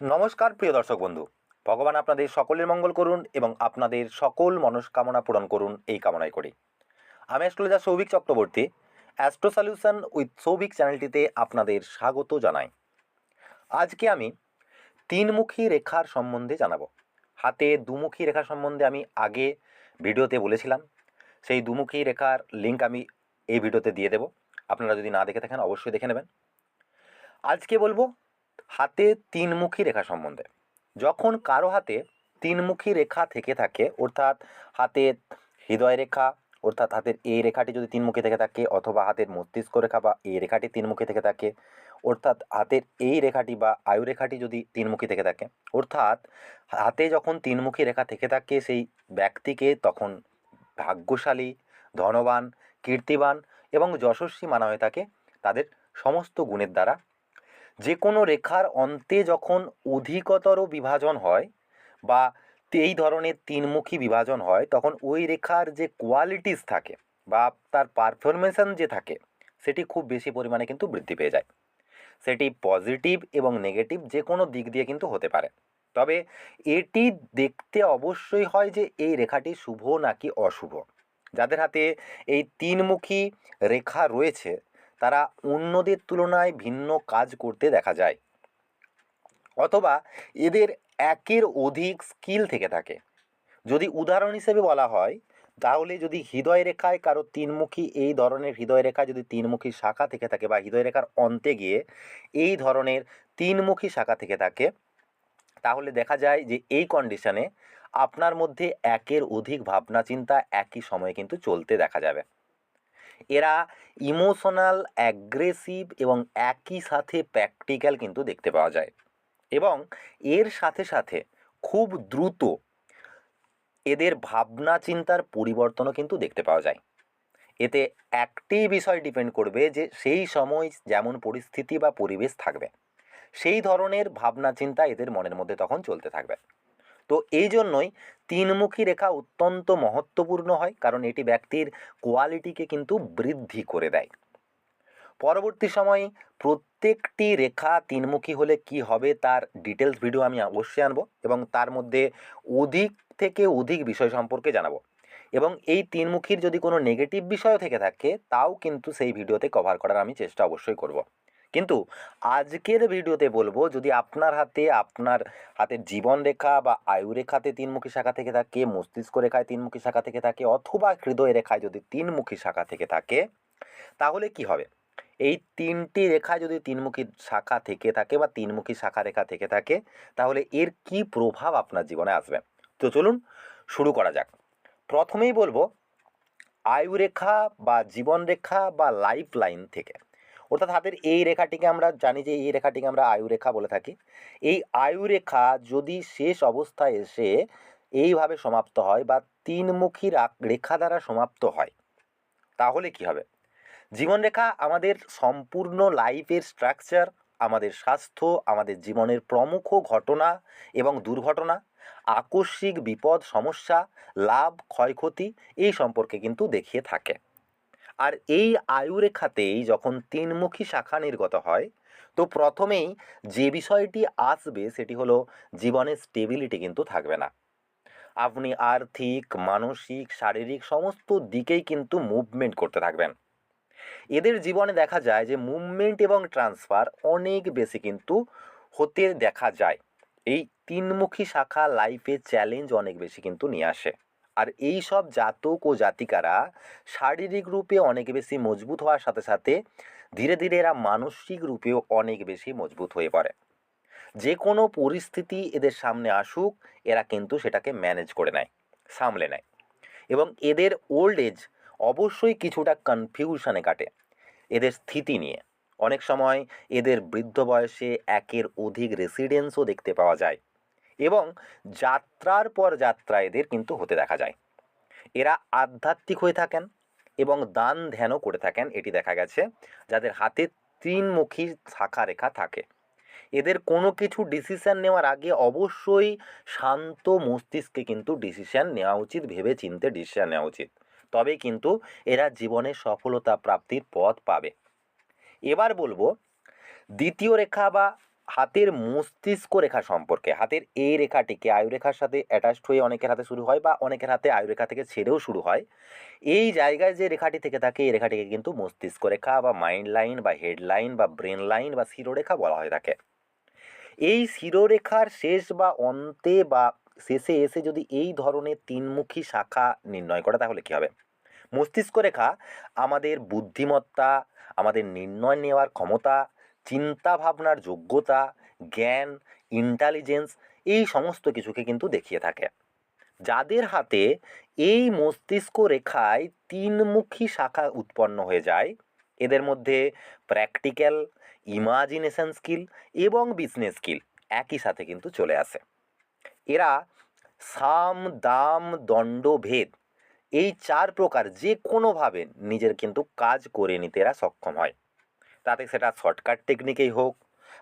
নমস্কার, প্রিয় দর্শক বন্ধু। ভগবান আপনাদের সকলের মঙ্গল করুন এবং আপনাদের সকল মনস্কামনা পূরণ করুন এই কামনাই করি। আমি astrologer Souvik Chakraborty, astro solution with Souvik চ্যানেলটিতে আপনাদের স্বাগত জানাই। আজকে আমি তিনমুখী রেখার সম্বন্ধে জানাব। হাতে দুমুখী রেখা সম্বন্ধে আমি আগে ভিডিওতে বলেছিলাম। সেই দুমুখী রেখার লিঙ্ক আমি এই ভিডিওতে দিয়ে দেবো। আপনারা যদি না দেখে থাকেন, অবশ্যই দেখে নেবেন। আজকে বলব হাতে তিনমুখী রেখা সম্বন্ধে। যখন কারও হাতে তিনমুখী রেখা থেকে থাকে, অর্থাৎ হাতের হৃদয় রেখা, অর্থাৎ হাতের এই রেখাটি যদি তিনমুখী থেকে থাকে, অথবা হাতের মস্তিষ্ক রেখা বা এই রেখাটি তিনমুখী থেকে থাকে, অর্থাৎ হাতের এই রেখাটি বা আয়ু রেখাটি যদি তিনমুখী থেকে থাকে, অর্থাৎ হাতে যখন তিনমুখী রেখা থেকে থাকে, সেই ব্যক্তিকে তখন ভাগ্যশালী, ধনবান, কীর্তিবান এবং যশস্বী মানা হয়ে থাকে, তাদের সমস্ত গুণের দ্বারা যে কোনো রেখার অন্তে যখন অধিকতর বিভাজন হয় বা এই ধরনের তিনমুখী বিভাজন হয়, তখন ওই রেখার যে কোয়ালিটিস থাকে বা তার পারফরমেন্স যে থাকে, সেটি খুব বেশি পরিমাণে কিন্তু বৃদ্ধি পেয়ে যায়। সেটি পজিটিভ এবং নেগেটিভ যে কোনো দিক দিয়ে কিন্তু হতে পারে। তবে এটি দেখতে অবশ্যই হয় যে এই রেখাটি শুভ নাকি অশুভ। যাদের হাতে এই তিনমুখী রেখা রয়েছে তারা অন্যদের তুলনায় ভিন্ন কাজ করতে দেখা যায়। অথবা এদের একের অধিক স্কিল থেকে থাকে। যদি উদাহরণ হিসেবে বলা হয়, তাহলে যদি হৃদয় রেখায় কারও তিনমুখী, এই ধরনের হৃদয় রেখা যদি তিনমুখী শাখা থেকে থাকে বা হৃদয় রেখার অন্তে গিয়ে এই ধরনের তিনমুখী শাখা থেকে থাকে, তাহলে দেখা যায় যে এই কন্ডিশনে আপনার মধ্যে একের অধিক ভাবনা চিন্তা একই সময়ে কিন্তু চলতে দেখা যাবে। এরা ইমোশনাল, অ্যাগ্রেসিভ এবং একই সাথে প্র্যাকটিক্যাল কিন্তু দেখতে পাওয়া যায়। এবং এর সাথে সাথে খুব দ্রুত এদের ভাবনা চিন্তার পরিবর্তনও কিন্তু দেখতে পাওয়া যায়। এতে একটি বিষয় ডিপেন্ড করবে যে সেই সময় যেমন পরিস্থিতি বা পরিবেশ থাকবে, সেই ধরনের ভাবনা চিন্তা এদের মনের মধ্যে তখন চলতে থাকবে। তো এই জন্যই তিনমুখী রেখা অত্যন্ত মহত্বপূর্ণ হয়, কারণ এটি ব্যক্তির কোয়ালিটিকে কিন্তু বৃদ্ধি করে দেয় পরবর্তী সময়ে প্রত্যেকটি রেখা তিনমুখী হলে কি হবে তার ডিটেলস ভিডিও আমি অবশ্যই আনব এবং তার মধ্যে অধিক থেকে অধিক বিষয় সম্পর্কে জানাব এবং এই তিনমুখীর যদি কোনো নেগেটিভ বিষয় থেকে থাকে, তাও কিন্তু সেই ভিডিওতে কভার করার আমি চেষ্টা অবশ্যই করব। কিন্তু আজকের ভিডিওতে বলব, যদি আপনার হাতে, আপনার হাতের জীবন রেখা বা আয়ু রেখাতে তিনমুখী শাখা থেকে থাকে, মস্তিষ্ক রেখায় তিনমুখী শাখা থেকে থাকে, অথবা হৃদয় রেখায় যদি তিনমুখী শাখা থেকে থাকে, তাহলে কি হবে? এই তিনটি রেখা যদি তিনমুখী শাখা থেকে থাকে বা তিনমুখী শাখা রেখা থেকে থাকে, তাহলে এর কি প্রভাব আপনার জীবনে আসবে? তো চলুন শুরু করা যাক। প্রথমেই বলব, আয়ু রেখা বা জীবন রেখা বা লাইফ লাইন থেকে। অর্থাৎ হাতের এই রেখাটিকে আমরা জানি যে এই রেখাটিকে আমরা আয়ু রেখা বলে থাকি। এই আয়ু রেখা যদি শেষ অবস্থায় এসে এইভাবে সমাপ্ত হয় বা তিনমুখী রেখা দ্বারা সমাপ্ত হয়, তাহলে কি হবে? জীবনরেখা আমাদের সম্পূর্ণ লাইফের স্ট্রাকচার আমাদের স্বাস্থ্য, আমাদের জীবনের প্রমুখ ঘটনা এবং দুর্ঘটনা, আকস্মিক বিপদ, সমস্যা, লাভ, ক্ষয়ক্ষতি এই সম্পর্কে কিন্তু দেখিয়ে থাকে। আর এই আয়ুরেখাতেই যখন তিনমুখী শাখা নির্গত হয়, তো প্রথমেই যে বিষয়টি আসবে সেটি হলো জীবনের স্টেবিলিটি কিন্তু থাকবে না। আপনি আর্থিক, মানসিক, শারীরিক সমস্ত দিকেই কিন্তু মুভমেন্ট করতে থাকবেন। এদের জীবনে দেখা যায় যে মুভমেন্ট এবং ট্রান্সফার অনেক বেশি কিন্তু হতে দেখা যায়। এই তিনমুখী শাখা লাইফে চ্যালেঞ্জ অনেক বেশি কিন্তু নিয়ে আসে। আর এই সব জাতক ও জাতিকারা শারীরিক রূপে অনেক বেশি মজবুত হওয়ার সাথে সাথে ধীরে ধীরে এরা মানসিক রূপেও অনেক বেশি মজবুত হয়ে পড়ে। যে কোনো পরিস্থিতি এদের সামনে আসুক, এরা কিন্তু সেটাকে ম্যানেজ করে নেয়, সামলে নেয়। এবং এদের ওল্ড এজ অবশ্যই কিছুটা কনফিউশনে কাটে এদের স্থিতি নিয়ে। অনেক সময় এদের বৃদ্ধ বয়সে একের অধিক রেসিডেন্সও দেখতে পাওয়া যায়। এবং যাত্রার পর যাত্রা এদের কিন্তু হতে দেখা যায়। এরা আধ্যাত্মিক হয়ে থাকেন এবং দান ধ্যানও করে থাকেন, এটি দেখা গেছে, যাদের হাতে তিনমুখী শাখা রেখা থাকে। এদের কোনো কিছু ডিসিশান নেওয়ার আগে অবশ্যই শান্ত মস্তিষ্কে কিন্তু ডিসিশান নেওয়া উচিত ভেবে চিনতে ডিসিশন নেওয়া উচিত। তবে কিন্তু এরা জীবনে সফলতা প্রাপ্তির পথ পাবে। এবার বলব, দ্বিতীয় রেখা বা হাতের মস্তিষ্ক রেখা সম্পর্কে, হাতের এই রেখাটিকে আয়ুরেখার সাথে অ্যাটাচড হয়ে অনেকের হাতে শুরু হয় বা অনেকের হাতে আয়ুরেখা থেকে ছেড়েও শুরু হয়। এই জায়গায় যে রেখাটি থেকে থাকে, এই রেখাটিকে কিন্তু মস্তিষ্ক রেখা বা মাইন্ড লাইন বা হেড লাইন বা ব্রেন লাইন বা শিরোরেখা বলা হয়ে থাকে। এই শিরোরেখার শেষ বা অন্তে বা শেষে এসে যদি এই ধরনের তিনমুখী শাখা নির্ণয় করে, তাহলে কী হবে? মস্তিষ্ক রেখা আমাদের বুদ্ধিমত্তা, আমাদের নির্ণয় নেওয়ার ক্ষমতা চিন্তা ভাবনার যোগ্যতা, জ্ঞান ইন্টেলিজেন্স এই সমস্ত কিছুকে কিন্তু দেখিয়ে থাকে। যাদের হাতে এই মস্তিষ্ক রেখায় তিনমুখী শাখা উৎপন্ন হয়ে যায়, এদের মধ্যে প্র্যাকটিক্যাল ইমাজিনেশন স্কিল এবং বিজনেস স্কিল একই সাথে কিন্তু চলে আসে। এরা সাম, দাম, দণ্ড, ভেদ এই চার প্রকার যে কোনোভাবে নিজের কিন্তু কাজ করে নিতে এরা সক্ষম হয়। তাতে সেটা শর্টকাট টেকনিকেই হোক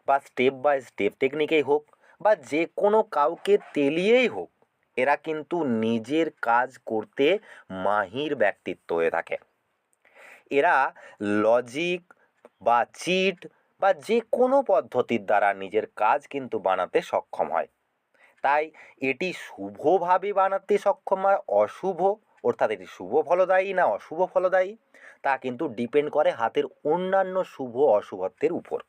বা স্টেপ বাই স্টেপ টেকনিকেই হোক বা যে কোনো কাউকে তেলিয়েই হোক, এরা কিন্তু নিজের কাজ করতে মাহির ব্যক্তিত্ব হয়ে থাকে। এরা লজিক বা চিট বা যে কোনো পদ্ধতির দ্বারা নিজের কাজ কিন্তু বানাতে সক্ষম হয়। তাই এটি শুভভাবে বানাতে সক্ষম হয়, অশুভ অর্থাৎ এটি শুভ ফলদায়ী না অশুভ ফলদায়ী? তা কিন্তু ডিপেন্ড করে হাতের অন্যান্য শুভ অশুভত্বের উপর।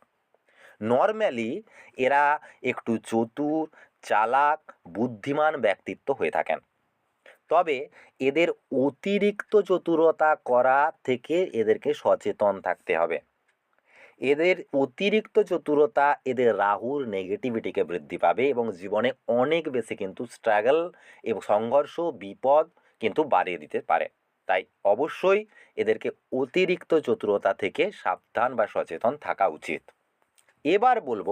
নর্ম্যালি এরা একটু চতুর, চালাক, বুদ্ধিমান ব্যক্তিত্ব হয়ে থাকেন। তবে এদের অতিরিক্ত চতুরতা করা থেকে এদেরকে সচেতন থাকতে হবে। এদের অতিরিক্ত চতুরতা এদের রাহুর নেগেটিভিটিকে বৃদ্ধি পাবে এবং জীবনে অনেক বেশি কিন্তু স্ট্রাগল এবং সংঘর্ষ, বিপদ কিন্তু বাড়িয়ে দিতে পারে। তাই অবশ্যই এদেরকে অতিরিক্ত চতুরতা থেকে সাবধান বা সচেতন থাকা উচিত। এবার বলব,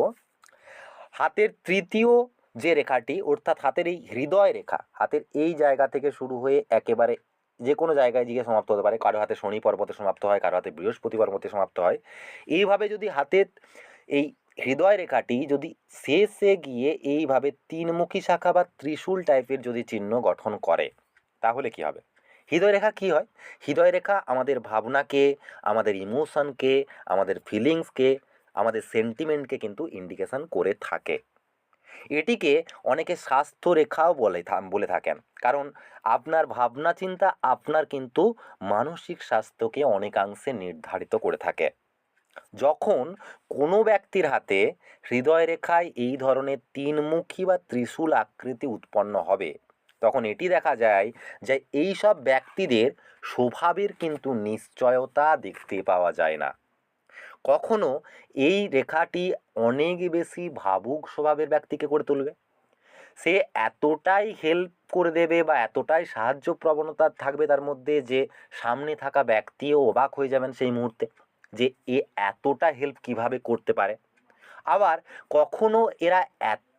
হাতের তৃতীয় যে রেখাটি, অর্থাৎ হাতের এই হৃদয় রেখা, হাতের এই জায়গা থেকে শুরু হয়ে একেবারে যে কোনো জায়গায় গিয়ে সমাপ্ত হতে পারে। কারও হাতে শনি পর্বতে সমাপ্ত হয়, কারও হাতে বৃহস্পতি পর্বতে সমাপ্ত হয়। এইভাবে যদি হাতের এই হৃদয় রেখাটি যদি শেষে গিয়ে এইভাবে তিনমুখী শাখা বা ত্রিশূল টাইপের যদি চিহ্ন গঠন করে তাহলে কি হবে? হৃদয় রেখা কী হয়? হৃদয় রেখা আমাদের ভাবনাকে, আমাদের ইমোশনকে আমাদের ফিলিংসকে আমাদের সেন্টিমেন্টকে কিন্তু ইন্ডিকেশন করে থাকে। এটিকে অনেকে স্বাস্থ্য রেখাও বলে বলে থাকেন। কারণ আপনার ভাবনা চিন্তা আপনার কিন্তু মানসিক স্বাস্থ্যকে অনেকাংশে নির্ধারিত করে থাকে। যখন কোনো ব্যক্তির হাতে হৃদয় রেখায় এই ধরনের তিনমুখী বা ত্রিশূল আকৃতি উৎপন্ন হবে তখন এটি দেখা যায় যে এই সব ব্যক্তিদের স্বভাবের কিন্তু নিশ্চয়তা দেখতে পাওয়া যায় না। কখনো এই রেখাটি অনেক বেশি ভাবুক স্বভাবের ব্যক্তিকে করে তুলবে। সে এতটাই হেল্প করে দেবে বা এতটাই সাহায্য প্রবণতা থাকবে তার মধ্যে যে সামনে থাকা ব্যক্তিও অবাক হয়ে যাবেন সেই মুহূর্তে যে এ এতটা হেল্প কীভাবে করতে পারে। আবার কখনো এরা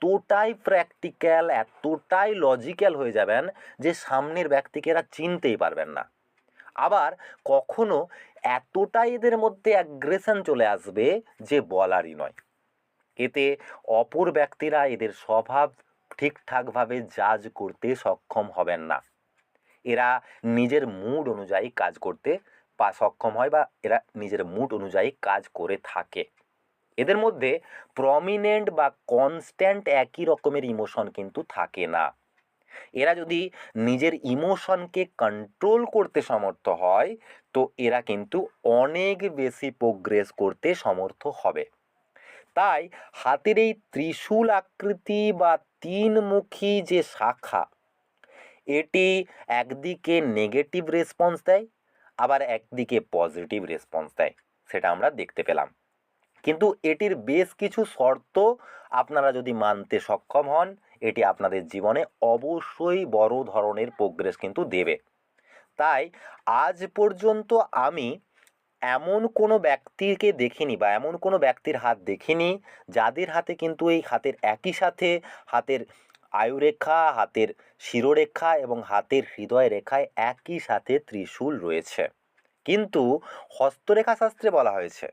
এতটাই প্র্যাকটিক্যাল এতটাই লজিক্যাল হয়ে যাবেন যে সামনের ব্যক্তিকে এরা চিনতেই পারবেন না। আবার কখনো এতটাই এদের মধ্যে অ্যাগ্রেশন চলে আসবে যে বলারই নয়। এতে অপর ব্যক্তিরা এদের স্বভাব ঠিকঠাকভাবে জাজ করতে সক্ষম হবেন না। এরা নিজের মুড অনুযায়ী কাজ করতে সক্ষম হয় বা এরা নিজের মুড অনুযায়ী কাজ করে থাকে। এদের মধ্যে প্রমিনেন্ট বা কনস্ট্যান্ট একই রকমের ইমোশন কিন্তু থাকে না। এরা যদি নিজের ইমোশনকে কন্ট্রোল করতে সমর্থ হয়, তো এরা কিন্তু অনেক বেশি প্রোগ্রেস করতে সমর্থ হবে। তাই হাতের এই ত্রিশূল আকৃতি বা তিনমুখী যে শাখা, এটি একদিকে নেগেটিভ রেসপন্স দেয়, আবার একদিকে পজিটিভ রেসপন্স দেয়, সেটা আমরা দেখতে পেলাম। কিন্তু এটির বেশ কিছু শর্ত আপনারা যদি মানতে সক্ষম হন, এটি আপনাদের জীবনে অবশ্যই বড় ধরনের প্রোগ্রেস কিন্তু দেবে। তাই আজ পর্যন্ত আমি এমন কোনো ব্যক্তিকে দেখিনি বা এমন কোনো ব্যক্তির হাত দেখিনি, যাদের হাতে কিন্তু এই হাতের একই সাথে হাতের আয়ুরেখা, হাতের শিরোরেখা এবং হাতের হৃদয় রেখায় একই সাথে ত্রিশূল রয়েছে। কিন্তু হস্তরেখা শাস্ত্রে বলা হয়েছে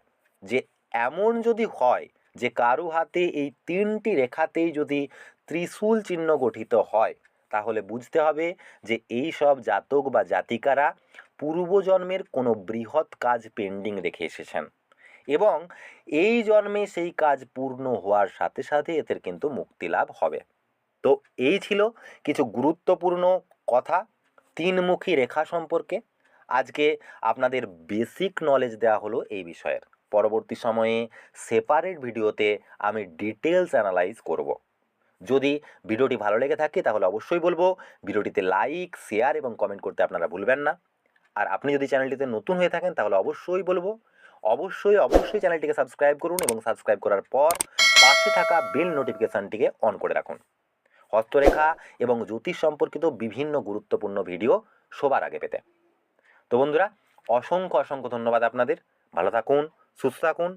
যে এমন যদি হয় যে কারু হাতে এই তিনটি রেখাতেই যদি ত্রিশূল চিহ্ন গঠিত হয়, তাহলে বুঝতে হবে যে এই সব জাতক বা জাতিকারা পূর্বজন্মের কোনো বৃহৎ কাজ পেন্ডিং রেখে এসেছেন এবং এই জন্মে সেই কাজ পূর্ণ হওয়ার সাথে সাথে এদের কিন্তু মুক্তি লাভ হবে। তো এই ছিল কিছু গুরুত্বপূর্ণ কথা তিনমুখী রেখা সম্পর্কে। আজকে আপনাদের বেসিক নলেজ দেওয়া হলো এই বিষয়ের। পরবর্তী সময়ে সেপারেট ভিডিওতে আমি ডিটেলস অ্যানালাইজ করব। যদি ভিডিওটি ভালো লেগে থাকে তাহলে অবশ্যই বলব, ভিডিওটিতে লাইক শেয়ার এবং কমেন্ট করতে আপনারা ভুলবেন না। আর আপনি যদি চ্যানেলটিতে নতুন হয়ে থাকেন তাহলে অবশ্যই বলব, অবশ্যই অবশ্যই চ্যানেলটিকে সাবস্ক্রাইব করুন এবং সাবস্ক্রাইব করার পর পাশে থাকা বেল নোটিফিকেশানটিকে অন করে রাখুন। হস্তরেখা এবং জ্যোতিষ সম্পর্কিত বিভিন্ন গুরুত্বপূর্ণ ভিডিও সবার আগে পেতে। তো বন্ধুরা, অসংখ্য অসংখ্য ধন্যবাদ আপনাদের। ভালো থাকুন। সুস্থ থাকুন